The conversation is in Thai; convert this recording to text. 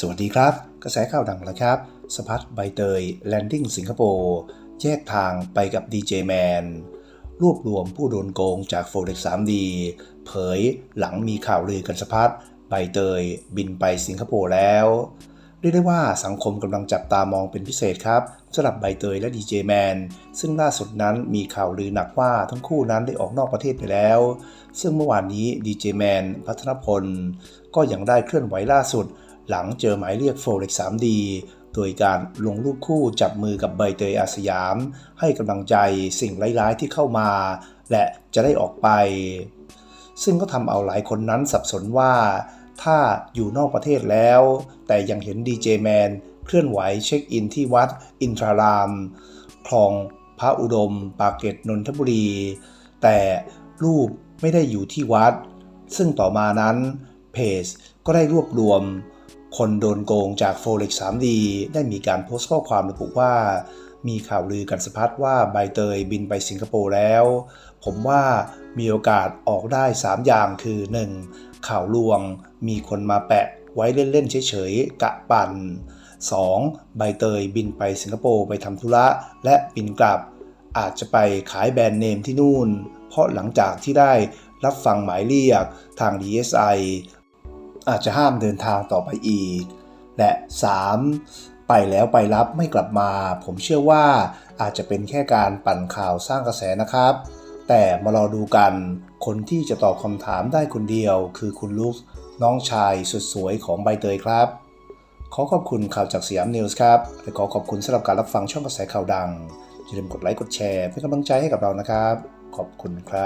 สวัสดีครับ กระแสข่าวดังแล้วครับสพัดใบเตยแลนดิ้งสิงคโปร์แยกทางไปกับดีเจแมนรวบรวมผู้โดนโกงจาก Forex 3D เผยหลังมีข่าวลือกันสะพัดใบเตยบินไปสิงคโปร์แล้วเรียกได้ว่าสังคมกำลังจับตามองเป็นพิเศษครับสำหรับใบเตยและดีเจแมนซึ่งล่าสุดนั้นมีข่าวลือหนักว่าทั้งคู่นั้นได้ออกนอกประเทศไปแล้ว ซึ่งเมื่อวานนี้ดีเจแมนพัฒนพลก็ยังได้เคลื่อนไหวล่าสุด หลังเจอหมายเรียก Forex 3D โดยการลงรูปคู่จับมือกับใบเตยอาสยาม ให้กำลังใจสิ่งร้ายๆที่เข้ามา และจะได้ออกไป ซึ่งก็ทำเอาหลายคนนั้นสับสนว่า ถ้าอยู่นอกประเทศแล้ว แต่ยังเห็นดีเจแมนเคลื่อนไหวเช็คอินที่วัดอินทราราม คลองพระอุดม ปากเกร็ดนนทบุรี แต่รูปไม่ได้อยู่ที่วัด ซึ่งต่อมานั้นเพจก็ได้รวบรวม คนโดนโกงจาก Forex 3D ได้มีการโพสต์ข้อความระบุว่า มีข่าวลือกันสะพัดว่าใบเตยบินไปสิงคโปร์แล้ว ผมว่ามีโอกาสออกได้ 3 อย่างคือ 1. ข่าวลวง มีคนมาแปะไว้เล่น ๆ เฉย ๆ กะปั่น 2. ใบเตยบินไปสิงคโปร์ไปทำธุระ และบินกลับ อาจจะไปขายแบรนด์เนมที่นู่น เพราะหลังจากที่ได้รับฟังหมายเรียกทาง DSI อาจจะห้ามเดินทางต่อไปอีก และ 3. ไปแล้วไปรับไม่กลับมา ผมเชื่อว่าอาจจะเป็นแค่การปั่นข่าวสร้างกระแสนะครับ แต่มารอดูกัน คนที่จะตอบคำถามได้คนเดียว คือคุณลุกน้องชายสุดสวยของใบเตยครับ ขอขอบคุณข่าวจากสยามนิวส์ครับ และขอขอบคุณสำหรับการรับฟังช่องกระแสข่าวดังอย่าลืมกดไลค์กดแชร์เป็นกำลังใจให้กับเรานะครับ ขอบคุณครับ